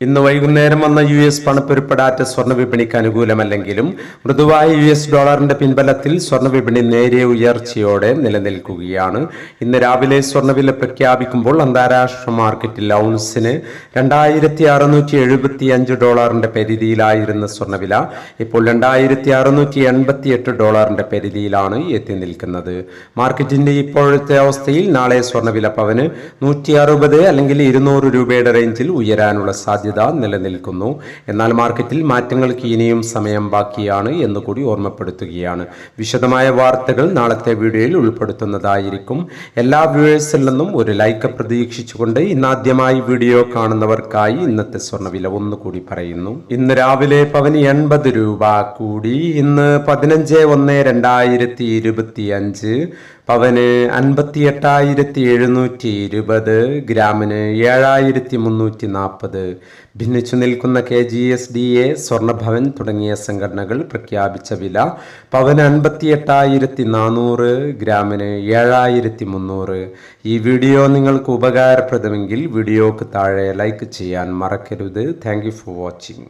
ഇന്ന് വൈകുന്നേരം വന്ന യു എസ് പണപ്പെരുപ്പടാറ്റ സ്വർണ വിപണിക്ക് അനുകൂലമല്ലെങ്കിലും മൃദുവായ യു എസ് ഡോളറിന്റെ പിൻബലത്തിൽ സ്വർണ വിപണി നേരിയ ഉയർച്ചയോടെ നിലനിൽക്കുകയാണ്. ഇന്ന് രാവിലെ സ്വർണവില പ്രഖ്യാപിക്കുമ്പോൾ അന്താരാഷ്ട്ര മാർക്കറ്റിൽ ഔൺസിന് രണ്ടായിരത്തി അറുന്നൂറ്റി എഴുപത്തി അഞ്ച് ഡോളറിന്റെ പരിധിയിലായിരുന്ന സ്വർണവില ഇപ്പോൾ രണ്ടായിരത്തി അറുന്നൂറ്റി എൺപത്തി എട്ട് ഡോളറിന്റെ പരിധിയിലാണ് എത്തി നിൽക്കുന്നത് മാർക്കറ്റിന്റെ ഇപ്പോഴത്തെ അവസ്ഥയിൽ നാളെ സ്വർണവില പവന് നൂറ്റി അറുപത് അല്ലെങ്കിൽ ഇരുന്നൂറ് രൂപയുടെ റേഞ്ചിൽ ഉയരാനുള്ള സാധ്യത നിലനിൽക്കുന്നു. എന്നാൽ മാർക്കറ്റിൽ മാറ്റങ്ങൾക്ക് ഇനിയും സമയം ബാക്കിയാണ് എന്നുകൂടി ഓർമ്മപ്പെടുത്തുകയാണ്. വിശദമായ വാർത്തകൾ നാളത്തെ വീഡിയോയിൽ ഉൾപ്പെടുത്തുന്നതായിരിക്കും. എല്ലാ വ്യൂവേഴ്സിൽ നിന്നും ഒരു ലൈക്ക് പ്രതീക്ഷിച്ചുകൊണ്ട് ഇന്നാദ്യമായി വീഡിയോ കാണുന്നവർക്കായി ഇന്നത്തെ സ്വർണവില ഒന്നുകൂടി പറയുന്നു. ഇന്ന് രാവിലെ പവന് എൺപത് രൂപ കൂടി. ഇന്ന് പതിനഞ്ച് ഒന്ന് രണ്ടായിരത്തി ഇരുപത്തി അഞ്ച് പവന് അൻപത്തി എട്ടായിരത്തി എഴുന്നൂറ്റി ഇരുപത്. ഗ്രാമിന് ഏഴായിരത്തി മുന്നൂറ്റി നാൽപ്പത്. ഭിന്നിച്ചു നിൽക്കുന്ന K G S D A സ്വർണഭവൻ തുടങ്ങിയ സംഘടനകൾ പ്രഖ്യാപിച്ച വില പവന് അൻപത്തി എട്ടായിരത്തി നാനൂറ് ഗ്രാമിന് ഏഴായിരത്തി മുന്നൂറ് ഈ വീഡിയോ നിങ്ങൾക്ക് ഉപകാരപ്രദമെങ്കിൽ വീഡിയോക്ക് താഴെ ലൈക്ക് ചെയ്യാൻ മറക്കരുത്. Thank for watching.